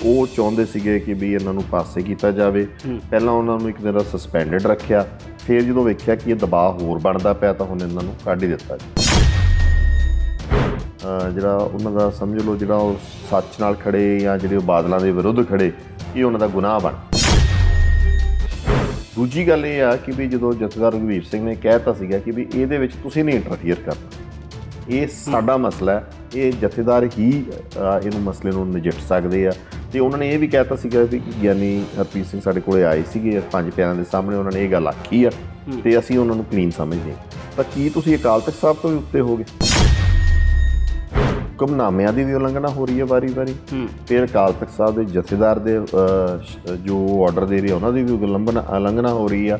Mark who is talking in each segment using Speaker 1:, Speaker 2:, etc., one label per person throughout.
Speaker 1: ਉਹ ਚਾਹੁੰਦੇ ਸੀਗੇ ਕਿ ਵੀ ਇਹਨਾਂ ਨੂੰ ਪਾਸੇ ਕੀਤਾ ਜਾਵੇ। ਪਹਿਲਾਂ ਉਹਨਾਂ ਨੂੰ ਇੱਕ ਦਿਨ ਦਾ ਸਸਪੈਂਡਡ ਰੱਖਿਆ। ਫਿਰ ਜਦੋਂ ਵੇਖਿਆ ਕਿ ਇਹ ਦਬਾਅ ਹੋਰ ਬਣਦਾ ਪਿਆ ਤਾਂ ਹੁਣ ਇਹਨਾਂ ਨੂੰ ਕੱਢ ਹੀ ਦਿੱਤਾ ਜਿਹੜਾ ਉਹਨਾਂ ਦਾ ਸਮਝ ਲਓ ਜਿਹੜਾ ਉਹ ਸੱਚ ਨਾਲ ਖੜੇ ਜਾਂ ਜਿਹੜੇ ਉਹ ਬਾਦਲਾਂ ਦੇ ਵਿਰੁੱਧ ਖੜੇ ਇਹ ਉਹਨਾਂ ਦਾ ਗੁਨਾਹ ਬਣ ਦੂਜੀ ਗੱਲ ਇਹ ਆ ਕਿ ਵੀ ਜਦੋਂ ਜਥੇਦਾਰ ਰਘਵੀਰ ਸਿੰਘ ਨੇ ਕਹਿਤਾ ਸੀਗਾ ਕਿ ਵੀ ਇਹਦੇ ਵਿੱਚ ਤੁਸੀਂ ਨਹੀਂ ਇੰਟਰਫੀਅਰ ਕਰਨਾ। ਇਹ ਸਾਡਾ ਮਸਲਾ ਹੈ। ਇਹ ਜਥੇਦਾਰ ਹੀ ਇਹਨੂੰ ਮਸਲੇ ਨੂੰ ਨਜਿੱਠ ਸਕਦੇ ਆ। ਤੇ ਉਹਨਾਂ ਨੇ ਇਹ ਵੀ ਕਹਿਤਾ ਸੀਗਾ ਵੀ ਕਿ ਗਿਆਨੀ ਹਰਪ੍ਰੀਤ ਸਿੰਘ ਸਾਡੇ ਕੋਲੇ ਆਏ ਸੀਗੇ ਪੰਜ ਪਿਆਰਿਆਂ ਦੇ ਸਾਹਮਣੇ ਉਹਨਾਂ ਨੇ ਇਹ ਗੱਲ ਆਖੀ ਆ ਤੇ ਅਸੀਂ ਉਹਨਾਂ ਨੂੰ ਕਲੀਨ ਸਮਝਦੇ। ਤਾਂ ਕੀ ਤੁਸੀਂ ਅਕਾਲ ਤਖਤ ਸਾਹਿਬ ਤੋਂ ਵੀ ਉੱਤੇ ਹੋਗੇ? ਹੁਕਮਨਾਮਿਆਂ ਦੀ ਵੀ ਉਲੰਘਣਾ ਹੋ ਰਹੀ ਹੈ ਵਾਰੀ-ਵਾਰੀ। ਫਿਰ ਅਕਾਲ ਤਖਤ ਸਾਹਿਬ ਦੇ ਜਥੇਦਾਰ ਦੇ ਜੋ ਆਰਡਰ ਦੇ ਰਹੇ ਉਹਨਾਂ ਦੀ ਵੀ ਉਲੰਘਣਾ ਉਲੰਘਣਾ ਹੋ ਰਹੀ ਆ।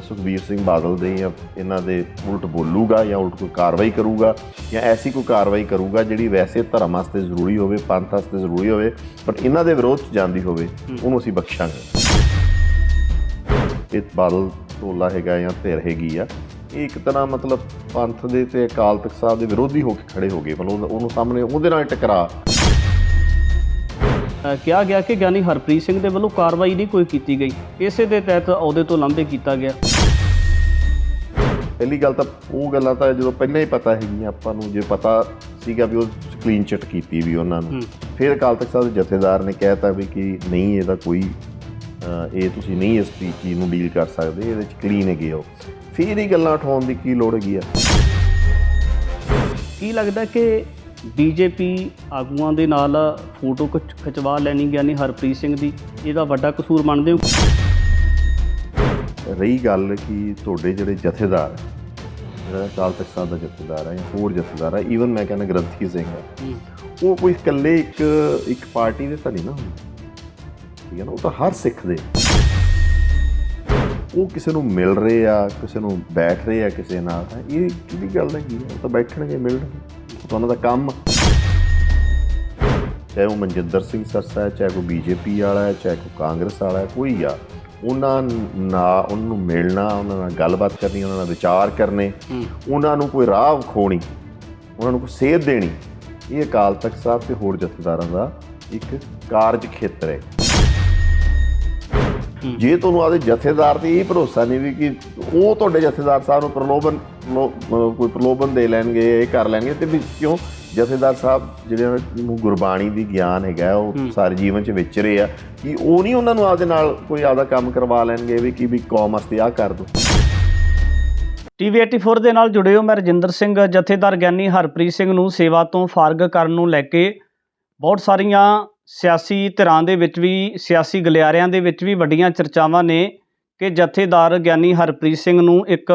Speaker 1: ਸੁਖਬੀਰ ਸਿੰਘ ਬਾਦਲ ਦੇ ਜਾਂ ਇਹਨਾਂ ਦੇ ਉਲਟ ਬੋਲੂਗਾ ਜਾਂ ਉਲਟ ਕੋਈ ਕਾਰਵਾਈ ਕਰੂਗਾ ਜਾਂ ਐਸੀ ਕੋਈ ਕਾਰਵਾਈ ਕਰੂਗਾ ਜਿਹੜੀ ਵੈਸੇ ਧਰਮ ਵਾਸਤੇ ਜ਼ਰੂਰੀ ਹੋਵੇ, ਪੰਥ ਵਾਸਤੇ ਜ਼ਰੂਰੀ ਹੋਵੇ ਪਰ ਇਹਨਾਂ ਦੇ ਵਿਰੋਧ ਚ ਜਾਂਦੀ ਹੋਵੇ, ਉਹਨੂੰ ਅਸੀਂ ਬਖਸ਼ਾਂਗੇ। ਇਹ ਬਾਦਲ ਟੋਲਾ ਹੈਗਾ ਜਾਂ ਧਿਰ ਹੈਗੀ ਆ, ਇਹ ਇੱਕ ਤਰ੍ਹਾਂ ਮਤਲਬ ਪੰਥ ਦੇ ਤੇ ਅਕਾਲ ਤਖਤ ਸਾਹਿਬ ਦੇ ਵਿਰੋਧੀ ਹੋ ਕੇ ਖੜੇ ਹੋ ਗਏ, ਮਤਲਬ ਉਹਨੂੰ ਸਾਹਮਣੇ ਉਹਦੇ ਨਾਲ ਟਕਰਾ
Speaker 2: ਕਿਹਾ ਗਿਆ ਕਿ ਗਿਆਨੀ ਹਰਪ੍ਰੀਤ ਸਿੰਘ ਦੇ ਵੱਲੋਂ ਕਾਰਵਾਈ ਨਹੀਂ ਕੋਈ ਕੀਤੀ ਗਈ। ਇਸੇ ਦੇ ਤਹਿਤ ਅਹੁਦੇ ਤੋਂ ਲਾਂਭੇ ਕੀਤਾ ਗਿਆ।
Speaker 1: ਪਹਿਲੀ ਗੱਲ ਤਾਂ ਉਹ ਗੱਲਾਂ ਤਾਂ ਜਦੋਂ ਪਹਿਲਾਂ ਹੀ ਪਤਾ ਹੈਗੀਆਂ ਆਪਾਂ ਨੂੰ ਜੇ ਪਤਾ ਸੀਗਾ ਵੀ ਉਹ ਕਲੀਨ ਚਿੱਟ ਕੀਤੀ ਵੀ ਉਹਨਾਂ ਨੂੰ। ਫਿਰ ਅਕਾਲ ਤਖਤ ਸਾਹਿਬ ਦੇ ਜਥੇਦਾਰ ਨੇ ਕਹਿਤਾ ਵੀ ਕਿ ਨਹੀਂ ਇਹਦਾ ਕੋਈ ਇਹ ਤੁਸੀਂ ਨਹੀਂ ਇਸ ਚੀਜ਼ ਨੂੰ ਡੀਲ ਕਰ ਸਕਦੇ ਇਹਦੇ ਚ ਕਲੀਨ ਹੈਗੇ ਹੋ ਫਿਰ ਇਹ ਗੱਲਾਂ ਉਠਾਉਣ ਦੀ ਕੀ ਲੋੜ ਹੈਗੀ ਆ?
Speaker 2: ਕੀ ਲੱਗਦਾ ਕਿ ਬੀਜੇਪੀ ਆਗੂਆਂ ਦੇ ਨਾਲ ਫੋਟੋ ਖਿਚ- ਖਿਚਵਾ ਲੈਣੀ ਗਿਆਨੀ ਹਰਪ੍ਰੀਤ ਸਿੰਘ ਦੀ। ਇਹਦਾ ਵੱਡਾ ਕਸੂਰ ਮੰਨਦੇ ਹੋ?
Speaker 1: ਰਹੀ ਗੱਲ ਕਿ ਤੁਹਾਡੇ ਜਿਹੜੇ ਜਥੇਦਾਰ ਹੈ, ਜਿਹੜਾ ਅਕਾਲ ਤਖਤ ਸਾਹਿਬ ਦਾ ਜਥੇਦਾਰ ਹੈ ਜਾਂ ਹੋਰ ਜਥੇਦਾਰ ਹੈ ਈਵਨ ਮੈਂ ਕਹਿੰਦਾ ਗ੍ਰੰਥੀ ਸਿੰਘ ਹੈ ਉਹ ਕੋਈ ਇਕੱਲੇ ਇੱਕ ਇੱਕ ਪਾਰਟੀ ਦੇ ਤਾਂ ਨਹੀਂ ਨਾ ਠੀਕ ਹੈ ਨਾ ਉਹ ਤਾਂ ਹਰ ਸਿੱਖ ਦੇ। ਉਹ ਕਿਸੇ ਨੂੰ ਮਿਲ ਰਹੇ ਆ ਕਿਸੇ ਨੂੰ ਬੈਠ ਰਹੇ ਆ ਕਿਸੇ ਨਾਲ ਇਹ ਕਿਹਦੀ ਗੱਲ ਹੈਗੀ ਆ? ਉਹ ਤਾਂ ਬੈਠਣਗੇ ਮਿਲਣਗੇ। ਤਾਂ ਉਹਨਾਂ ਦਾ ਕੰਮ। ਚਾਹੇ ਉਹ ਮਨਜਿੰਦਰ ਸਿੰਘ ਸਰਸਾ ਹੈ ਚਾਹੇ ਕੋਈ ਬੀਜੇਪੀ ਵਾਲਾ ਹੈ ਚਾਹੇ ਕੋਈ ਕਾਂਗਰਸ ਵਾਲਾ ਹੈ ਕੋਈ ਆ। ਉਹਨਾਂ ਨਾ ਉਹਨਾਂ ਨੂੰ ਮਿਲਣਾ ਉਹਨਾਂ ਨਾਲ ਗੱਲਬਾਤ ਕਰਨੀ ਉਹਨਾਂ ਨਾਲ ਵਿਚਾਰ ਕਰਨੇ ਉਹਨਾਂ ਨੂੰ ਕੋਈ ਰਾਹ ਵਿਖਾਉਣੀ ਉਹਨਾਂ ਨੂੰ ਕੋਈ ਸੇਧ ਦੇਣੀ ਇਹ ਅਕਾਲ ਤਖਤ ਸਾਹਿਬ ਤੇ ਹੋਰ ਜਥੇਦਾਰਾਂ ਦਾ ਇੱਕ ਕਾਰਜ ਖੇਤਰ ਹੈ। ਜੇ ਤੁਹਾਨੂੰ ਆਦੇ ਜਥੇਦਾਰ ਤੇ ਇਹ ਭਰੋਸਾ ਨਹੀਂ ਵੀ ਕਿ ਉਹ ਤੁਹਾਡੇ ਜਥੇਦਾਰ ਸਾਹਿਬ ਨੂੰ ਪ੍ਰਲੋਭਨ ਕੋਈ ਪ੍ਰਲੋਭਨ ਦੇ ਲੈਣਗੇ ਇਹ ਕਰ ਲੈਣਗੇ ਤੇ ਵੀ ਕਿਉਂ? ਜਥੇਦਾਰ ਸਾਹਿਬ ਜਿਹੜੇ ਨੂੰ ਗੁਰਬਾਣੀ ਦੀ ਗਿਆਨ ਹੈਗਾ ਉਹ ਸਾਰੇ ਜੀਵਨ ਚ ਵਿਚਰੇ ਆ ਕਿ ਉਹ ਨਹੀਂ ਉਹਨਾਂ ਨੂੰ ਆਪਦੇ ਨਾਲ ਕੋਈ ਆਪਦਾ ਕੰਮ ਕਰਵਾ ਲੈਣਗੇ ਵੀ ਕਿ ਵੀ ਕੌਮ ਵਾਸਤੇ ਆਹ ਕਰ ਦੋ।
Speaker 2: ਟੀਵੀ 84 ਦੇ ਨਾਲ ਜੁੜੇ ਹੋ ਮੈਂ ਰਜਿੰਦਰ ਸਿੰਘ ਜਥੇਦਾਰ ਗਿਆਨੀ ਹਰਪ੍ਰੀਤ ਸਿੰਘ ਨੂੰ ਸੇਵਾ ਤੋਂ ਫਾਰਗ ਕਰਨ ਨੂੰ ਲੈ ਕੇ ਬਹੁਤ ਸਾਰੀਆਂ ਸਿਆਸੀ ਧਿਰਾਂ ਦੇ ਵਿੱਚ ਵੀ, ਸਿਆਸੀ ਗਲਿਆਰਿਆਂ ਦੇ ਵਿੱਚ ਵੀ ਵੱਡੀਆਂ ਚਰਚਾਵਾਂ ਨੇ ਕਿ ਜਥੇਦਾਰ ਗਿਆਨੀ ਹਰਪ੍ਰੀਤ ਸਿੰਘ ਨੂੰ ਇੱਕ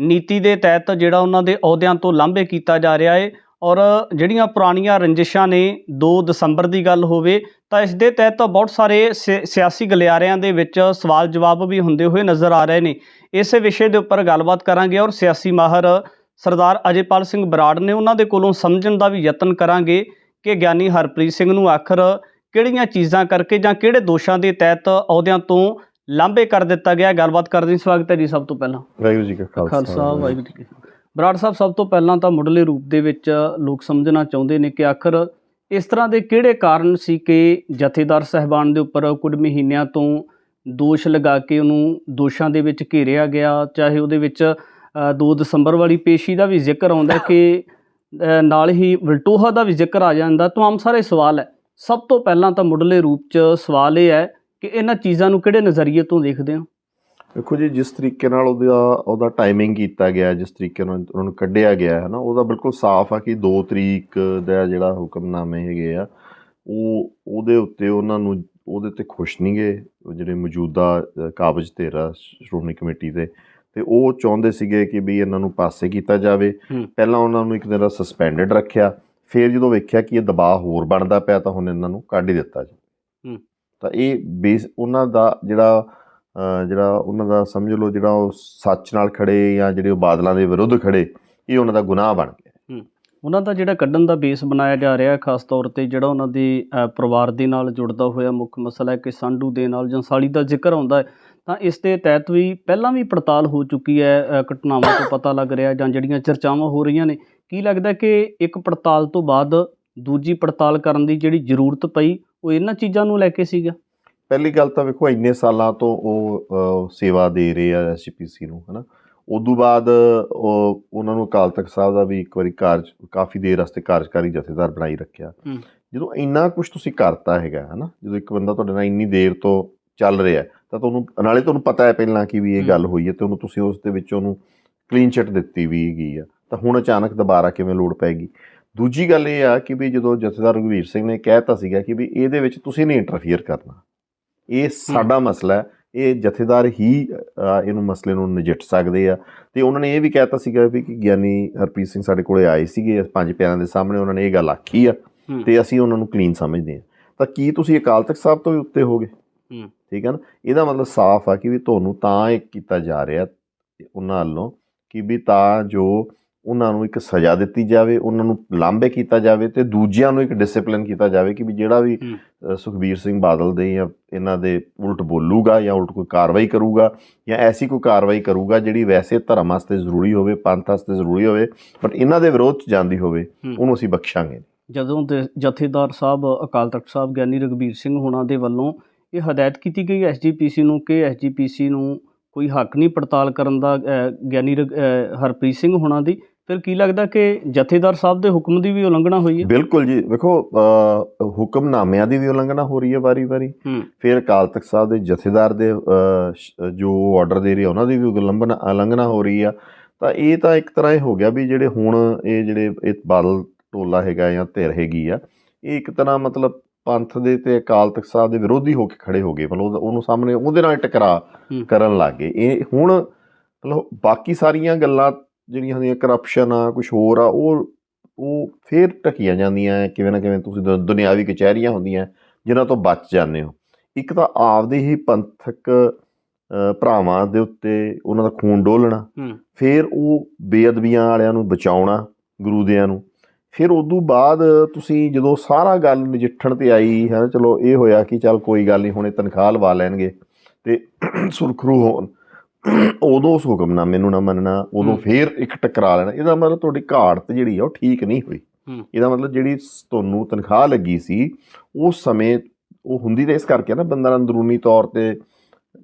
Speaker 2: ਨੀਤੀ ਦੇ ਤਹਿਤ ਜਿਹੜਾ ਉਹਨਾਂ ਦੇ ਅਹੁਦਿਆਂ ਤੋਂ ਲਾਂਭੇ ਕੀਤਾ ਜਾ ਰਿਹਾ ਹੈ ਔਰ ਜਿਹੜੀਆਂ ਪੁਰਾਣੀਆਂ ਰੰਜਿਸ਼ਾਂ ਨੇ 2 ਦਸੰਬਰ ਦੀ ਗੱਲ ਹੋਵੇ, ਤਾਂ ਇਸ ਦੇ ਤਹਿਤ ਬਹੁਤ ਸਾਰੇ ਸਿ- ਸਿਆਸੀ ਗਲਿਆਰਿਆਂ ਦੇ ਵਿੱਚ ਸਵਾਲ ਜਵਾਬ ਵੀ ਹੁੰਦੇ ਹੋਏ ਨਜ਼ਰ ਆ ਰਹੇ ਨੇ। ਇਸੇ ਵਿਸ਼ੇ ਦੇ ਉੱਪਰ ਗੱਲਬਾਤ ਕਰਾਂਗੇ ਔਰ ਸਿਆਸੀ ਮਾਹਰ ਸਰਦਾਰ ਅਜੇਪਾਲ ਸਿੰਘ ਬਰਾੜ ਨੇ ਉਹਨਾਂ ਦੇ ਕੋਲੋਂ ਸਮਝਣ ਦਾ ਵੀ ਯਤਨ ਕਰਾਂਗੇ। ਕਿ ਗਿਆਨੀ ਹਰਪ੍ਰੀਤ ਸਿੰਘ ਨੂੰ ਆਖਰ ਕਿਹੜੀਆਂ ਚੀਜ਼ਾਂ ਕਰਕੇ ਜਾਂ ਕਿਹੜੇ ਦੋਸ਼ਾਂ ਦੇ ਤਹਿਤ ਅਹੁਦਿਆਂ ਤੋਂ ਲਾਂਭੇ ਕਰ ਦਿੱਤਾ ਗਿਆ? ਗੱਲਬਾਤ ਕਰਦੇ ਹਾਂ। ਸਵਾਗਤ ਹੈ ਜੀ ਸਭ ਤੋਂ ਪਹਿਲਾਂ।
Speaker 1: ਵਾਹਿਗੁਰੂ ਜੀ ਕਾ
Speaker 2: ਖਾਲਸਾ ਵਾਹਿਗੁਰੂ ਜੀ ਕੀ ਫਤਿਹ। ਬਰਾੜ ਸਾਹਿਬ ਸਭ ਤੋਂ ਪਹਿਲਾਂ ਤਾਂ ਮੁੱਢਲੇ ਰੂਪ ਦੇ ਵਿੱਚ ਲੋਕ ਸਮਝਣਾ ਚਾਹੁੰਦੇ ਨੇ ਕਿ ਆਖਰ ਇਸ ਤਰ੍ਹਾਂ ਦੇ ਕਿਹੜੇ ਕਾਰਨ ਸੀ ਕਿ ਜਥੇਦਾਰ ਸਹਿਬਾਨ ਦੇ ਉੱਪਰ ਕੁਝ ਮਹੀਨਿਆਂ ਤੋਂ ਦੋਸ਼ ਲਗਾ ਕੇ ਉਹਨੂੰ ਦੋਸ਼ਾਂ ਦੇ ਵਿੱਚ ਘੇਰਿਆ ਗਿਆ? ਚਾਹੇ ਉਹਦੇ ਵਿੱਚ ਅ, 2 ਦਸੰਬਰ ਵਾਲੀ ਪੇਸ਼ੀ ਦਾ ਵੀ ਜ਼ਿਕਰ ਆਉਂਦਾ ਕਿ ਨਾਲ ਹੀ ਵਲਟੋਹਾ ਦਾ ਵੀ ਜ਼ਿਕਰ ਆ ਜਾਂਦਾ। ਤਮਾਮ ਸਾਰੇ ਸਵਾਲ ਹੈ। ਸਭ ਤੋਂ ਪਹਿਲਾਂ ਤਾਂ ਮੁੱਢਲੇ ਰੂਪ 'ਚ ਸਵਾਲ ਇਹ ਹੈ ਕਿ ਇਹਨਾਂ ਚੀਜ਼ਾਂ ਨੂੰ ਕਿਹੜੇ ਨਜ਼ਰੀਏ ਤੋਂ ਦੇਖਦੇ ਹੋ?
Speaker 1: ਦੇਖੋ ਜੀ, ਜਿਸ ਤਰੀਕੇ ਨਾਲ ਉਹਦਾ ਉਹਦਾ ਟਾਈਮਿੰਗ ਕੀਤਾ ਗਿਆ, ਜਿਸ ਤਰੀਕੇ ਨਾਲ ਉਹਨਾਂ ਨੂੰ ਕੱਢਿਆ ਗਿਆ ਹੈ ਨਾ ਉਹਦਾ ਬਿਲਕੁਲ ਸਾਫ਼ ਆ ਕਿ 2 ਤਰੀਕ ਦਾ ਜਿਹੜਾ ਹੁਕਮਨਾਮੇ ਹੈਗੇ ਆ, ਉਹ, ਉਹਦੇ ਉੱਤੇ ਉਹਨਾਂ ਨੂੰ, ਉਹਦੇ ਤੇ ਖੁਸ਼ ਨਹੀਂ ਗਏ ਜਿਹੜੇ ਮੌਜੂਦਾ ਕਾਬਜ ਤੇਰਾ ਸ਼੍ਰੋਮਣੀ ਕਮੇਟੀ ਦੇ ਤੇ ਉਹ ਚਾਹੁੰਦੇ ਸੀਗੇ ਕਿ ਵੀ ਇਹਨਾਂ ਨੂੰ ਪਾਸੇ ਕੀਤਾ ਜਾਵੇ। ਪਹਿਲਾਂ ਉਹਨਾਂ ਨੂੰ ਇੱਕ ਦਿਨ ਦਾ ਸਸਪੈਂਡਡ ਰੱਖਿਆ। ਫਿਰ ਜਦੋਂ ਵੇਖਿਆ ਕਿ ਇਹ ਦਬਾਅ ਹੋਰ ਬਣਦਾ ਪਿਆ ਤਾਂ ਹੁਣ ਇਹਨਾਂ ਨੂੰ ਕੱਢ ਹੀ ਦਿੱਤਾ ਜੀ। ਤਾਂ ਇਹ ਬੇਸ ਉਹਨਾਂ ਦਾ ਜਿਹੜਾ ਜਿਹੜਾ ਉਹਨਾਂ ਦਾ ਸਮਝ ਲਓ ਜਿਹੜਾ ਉਹ ਸੱਚ ਨਾਲ ਖੜੇ ਜਾਂ ਜਿਹੜੇ ਉਹ ਬਾਦਲਾਂ ਦੇ ਵਿਰੁੱਧ ਖੜੇ ਇਹ ਉਹਨਾਂ ਦਾ ਗੁਨਾਹ ਬਣ ਗਿਆ।
Speaker 2: ਉਹਨਾਂ ਦਾ ਜਿਹੜਾ ਕੱਢਣ ਦਾ ਬੇਸ ਬਣਾਇਆ ਜਾ ਰਿਹਾ ਖਾਸ ਤੌਰ ਤੇ ਜਿਹੜਾ ਉਹਨਾਂ ਦੇ ਪਰਿਵਾਰ ਦੇ ਨਾਲ ਜੁੜਦਾ ਹੋਇਆ ਮੁੱਖ ਮਸਲਾ ਹੈ ਕਿ ਸੰਧੂ ਦੇ ਨਾਲ ਜੰਸਾਲੀ ਦਾ ਜ਼ਿਕਰ ਆਉਂਦਾ ਹੈ ਤਾਂ ਇਸ ਦੇ ਤਹਿਤ ਵੀ ਪਹਿਲਾਂ ਵੀ ਪੜਤਾਲ ਹੋ ਚੁੱਕੀ ਹੈ ਘਟਨਾਵਾਂ ਤੋਂ ਪਤਾ ਲੱਗ ਰਿਹਾ ਜਾਂ ਜਿਹੜੀਆਂ ਚਰਚਾਵਾਂ ਹੋ ਰਹੀਆਂ ਨੇ ਕੀ ਲੱਗਦਾ ਕਿ ਇੱਕ ਪੜਤਾਲ ਤੋਂ ਬਾਅਦ ਦੂਜੀ ਪੜਤਾਲ ਕਰਨ ਦੀ ਜਿਹੜੀ ਜ਼ਰੂਰਤ ਪਈ ਉਹ ਇਹਨਾਂ ਚੀਜ਼ਾਂ ਨੂੰ ਲੈ ਕੇ ਸੀਗਾ?
Speaker 1: ਪਹਿਲੀ ਗੱਲ ਤਾਂ ਵੇਖੋ ਇੰਨੇ ਸਾਲਾਂ ਤੋਂ ਉਹ ਸੇਵਾ ਦੇ ਰਹੇ ਆ ਐਸਜੀਪੀਸੀ ਨੂੰ ਹਨਾ? ਉਦੋਂ ਬਾਅਦ ਉਹ ਉਹਨਾਂ ਨੂੰ ਅਕਾਲ ਤਖਤ ਸਾਹਿਬ ਦਾ ਵੀ ਇੱਕ ਵਾਰੀ ਕਾਰਜ ਕਾਫੀ ਦੇਰ ਵਾਸਤੇ ਕਾਰਜਕਾਰੀ ਜਥੇਦਾਰ ਬਣਾਈ ਰੱਖਿਆ। ਜਦੋਂ ਇੰਨਾ ਕੁਝ ਤੁਸੀਂ ਕਰਤਾ ਹੈਗਾ ਹਨਾ? ਜਦੋਂ ਇੱਕ ਬੰਦਾ ਤੁਹਾਡੇ ਨਾਲ ਇੰਨੀ ਦੇਰ ਤੋਂ ਚੱਲ ਰਿਹਾ ਹੈ, ਤਾਂ ਤੁਹਾਨੂੰ ਨਾਲੇ ਤੁਹਾਨੂੰ ਪਤਾ ਹੈ ਪਹਿਲਾਂ ਕਿ ਵੀ ਇਹ। ਗੱਲ ਹੋਈ ਹੈ ਤੇ ਉਹਨੂੰ ਤੁਸੀਂ ਉਸ ਦੇ ਵਿੱਚ ਉਹਨੂੰ ਕਲੀਨ ਚਿੱਟ ਦਿੱਤੀ ਵੀ ਗਈ ਆ। ਤਾਂ ਹੁਣ ਅਚਾਨਕ ਦੁਬਾਰਾ ਕਿਵੇਂ ਲੋੜ ਪੈਗੀ? ਦੂਜੀ ਗੱਲ ਇਹ ਆ ਕਿ ਵੀ ਜਦੋਂ ਜਥੇਦਾਰ ਰਘਵੀਰ ਸਿੰਘ ਨੇ ਕਹਿਤਾ ਸੀਗਾ ਕਿ ਵੀ ਇਹਦੇ ਵਿੱਚ ਤੁਸੀਂ ਨਹੀਂ ਇੰਟਰਫੀਅਰ ਕਰਨਾ। ਇਹ ਸਾਡਾ ਮਸਲਾ ਹੈ। ਇਹ ਜਥੇਦਾਰ ਹੀ ਇਹਨੂੰ ਮਸਲੇ ਨੂੰ ਨਜਿੱਠ ਸਕਦੇ ਆ। ਤੇ ਉਹਨਾਂ ਨੇ ਇਹ ਵੀ ਕਹਿਤਾ ਸੀਗਾ ਵੀ ਕਿ ਗਿਆਨੀ ਹਰਪ੍ਰੀਤ ਸਿੰਘ ਸਾਡੇ ਕੋਲੇ ਆਏ ਸੀਗੇ ਪੰਜ ਪਿਆਰਿਆਂ ਦੇ ਸਾਹਮਣੇ ਉਹਨਾਂ ਨੇ ਇਹ ਗੱਲ ਆਖੀ ਆ। ਤੇ ਅਸੀਂ ਉਹਨਾਂ ਨੂੰ ਕਲੀਨ ਸਮਝਦੇ ਆ। ਤਾਂ ਕੀ ਤੁਸੀਂ ਅਕਾਲ ਤਖਤ ਸਾਹਿਬ ਤੋਂ ਵੀ ਉੱਤੇ ਹੋਗੇ। ਠੀਕ ਹੈ ਨਾ? ਇਹਦਾ ਮਤਲਬ ਸਾਫ਼ ਆ ਕਿ ਵੀ ਤੁਹਾਨੂੰ ਤਾਂ ਇਹ ਕੀਤਾ ਜਾ ਰਿਹਾ ਉਹਨਾਂ ਵੱਲੋਂ ਕਿ ਵੀ ਤਾਂ ਜੋ ਉਹਨਾਂ ਨੂੰ ਇੱਕ ਸਜ਼ਾ ਦਿੱਤੀ ਜਾਵੇ ਉਹਨਾਂ ਨੂੰ ਲਾਂਬੇ ਕੀਤਾ ਜਾਵੇ ਤੇ ਦੂਜਿਆਂ ਨੂੰ ਇੱਕ ਡਿਸਪਲਿਨ ਕੀਤਾ ਜਾਵੇ ਕਿ ਵੀ ਜਿਹੜਾ ਵੀ ਸੁਖਬੀਰ ਸਿੰਘ ਬਾਦਲ ਦੇ ਜਾਂ ਇਹਨਾਂ ਦੇ ਉਲਟ ਬੋਲੂਗਾ ਜਾਂ ਉਲਟ ਕੋਈ ਕਾਰਵਾਈ ਕਰੂਗਾ ਜਾਂ ਐਸੀ ਕੋਈ ਕਾਰਵਾਈ ਕਰੂਗਾ ਜਿਹੜੀ ਵੈਸੇ ਧਰਮ ਵਾਸਤੇ ਜ਼ਰੂਰੀ ਹੋਵੇ ਪੰਥ ਵਾਸਤੇ ਜ਼ਰੂਰੀ ਹੋਵੇ ਬਟ ਇਹਨਾਂ ਦੇ ਵਿਰੋਧ ਚ ਜਾਂਦੀ ਹੋਵੇ। ਉਹਨੂੰ ਅਸੀਂ ਬਖਸ਼ਾਂਗੇ।
Speaker 2: ਜਦੋਂ ਜਥੇਦਾਰ ਸਾਹਿਬ ਅਕਾਲ ਤਖਤ ਸਾਹਿਬ ਗਿਆਨੀ ਰਘਬੀਰ ਸਿੰਘ ਹੋਣਾ ਦੇ ਵੱਲੋਂ ਇਹ ਹਦਾਇਤ ਕੀਤੀ ਗਈ ਐਸਜੀਪੀਸੀ ਨੂੰ ਕਿ ਐਸਜੀਪੀਸੀ ਨੂੰ ਕੋਈ ਹੱਕ ਨਹੀਂ ਪੜਤਾਲ ਕਰਨ ਦਾ ਗਿਆਨੀ ਹਰਪ੍ਰੀਤ ਸਿੰਘ ਹੋਣਾ ਦੀ। ਫਿਰ ਕੀ ਲੱਗਦਾ ਕਿ ਜਥੇਦਾਰ ਸਾਹਿਬ ਦੇ ਹੁਕਮ ਦੀ ਵੀ ਉਲੰਘਣਾ ਹੋਈ ਹੈ?
Speaker 1: ਬਿਲਕੁਲ ਜੀ। ਵੇਖੋ ਹੁਕਮਨਾਮਿਆਂ ਦੀ ਵੀ ਉਲੰਘਣਾ ਹੋ ਰਹੀ ਹੈ ਵਾਰੀ-ਵਾਰੀ ਫਿਰ ਅਕਾਲ ਤਖਤ ਸਾਹਿਬ ਦੇ ਜਥੇਦਾਰ ਦੇ ਸ਼- ਜੋ ਆਰਡਰ ਦੇ ਰਹੀ ਉਹਨਾਂ ਦੀ ਵੀ ਉਲੰਘਣਾ ਉਲੰਘਣਾ ਹੋ ਰਹੀ ਆ। ਤਾਂ ਇਹ ਤਾਂ ਇੱਕ ਤਰ੍ਹਾਂ ਇਹ ਹੋ ਗਿਆ ਵੀ ਜਿਹੜੇ ਹੁਣ ਇਹ ਜਿਹੜੇ ਇਹ ਬਾਦਲ ਟੋਲਾ ਹੈਗਾ ਜਾਂ ਧਿਰ ਹੈਗੀ ਆ ਇਹ ਇੱਕ ਤਰ੍ਹਾਂ ਮਤਲਬ ਪੰਥ ਦੇ ਤੇ ਅਕਾਲ ਤਖਤ ਸਾਹਿਬ ਦੇ ਵਿਰੋਧੀ ਹੋ ਕੇ ਖੜੇ ਹੋ ਗਏ ਮਤਲਬ ਉਹਨੂੰ ਸਾਹਮਣੇ ਉਹਦੇ ਨਾਲ ਟਕਰਾ। ਕਰਨ ਲੱਗ ਇਹ ਹੁਣ ਮਤਲਬ ਬਾਕੀ ਸਾਰੀਆਂ ਗੱਲਾਂ ਜਿਹੜੀਆਂ ਹੁੰਦੀਆਂ ਕਰਪਸ਼ਨ ਆ ਕੁਝ ਹੋਰ ਆ ਉਹ ਉਹ ਫੇਰ ਟਕੀਆਂ ਜਾਂਦੀਆਂ ਕਿਵੇਂ ਨਾ ਕਿਵੇਂ ਤੁਸੀਂ ਦੁਨਿਆਵੀ ਕਚਹਿਰੀਆਂ ਹੁੰਦੀਆਂ ਜਿਨ੍ਹਾਂ ਤੋਂ ਬਚ ਜਾਂਦੇ ਹੋ। ਇੱਕ ਤਾਂ ਆਪਦੇ ਹੀ ਪੰਥਕ ਭਰਾਵਾਂ ਦੇ ਉੱਤੇ ਉਹਨਾਂ ਦਾ ਖੂਨ ਡੋਲਣਾ ਫਿਰ ਉਹ ਬੇਅਦਬੀਆਂ ਵਾਲਿਆਂ ਨੂੰ ਬਚਾਉਣਾ ਗੁਰੂਦਿਆਂ ਨੂੰ। ਫਿਰ ਉਦੋਂ ਬਾਅਦ ਤੁਸੀਂ ਜਦੋਂ ਸਾਰਾ ਗੱਲ ਨਜਿੱਠਣ ਤੇ ਆਈ ਹੈ ਚਲੋ ਇਹ ਹੋਇਆ ਕਿ ਚੱਲ ਕੋਈ ਗੱਲ ਨਹੀਂ ਹੁਣ ਤਨਖਾਹ ਲਵਾ ਲੈਣਗੇ ਤੇ ਸੁਰਖਰੂ ਹੋਣ ਉਦੋਂ ਉਸ ਹੁਕਮਨਾਮੇ ਨੂੰ ਨਾ ਮੰਨਣਾ ਉਦੋਂ। ਫੇਰ ਇੱਕ ਟਕਰਾ ਲੈਣਾ ਇਹਦਾ ਮਤਲਬ ਤੁਹਾਡੀ ਘਾਟ ਜਿਹੜੀ ਆ ਉਹ ਠੀਕ ਨਹੀਂ ਹੋਈ। ਇਹਦਾ ਮਤਲਬ ਜਿਹੜੀ ਤੁਹਾਨੂੰ ਤਨਖਾਹ ਲੱਗੀ ਸੀ ਉਸ ਸਮੇਂ ਉਹ ਹੁੰਦੀ ਤਾਂ ਇਸ ਕਰਕੇ ਨਾ ਬੰਦਾ ਅੰਦਰੂਨੀ ਤੌਰ ਤੇ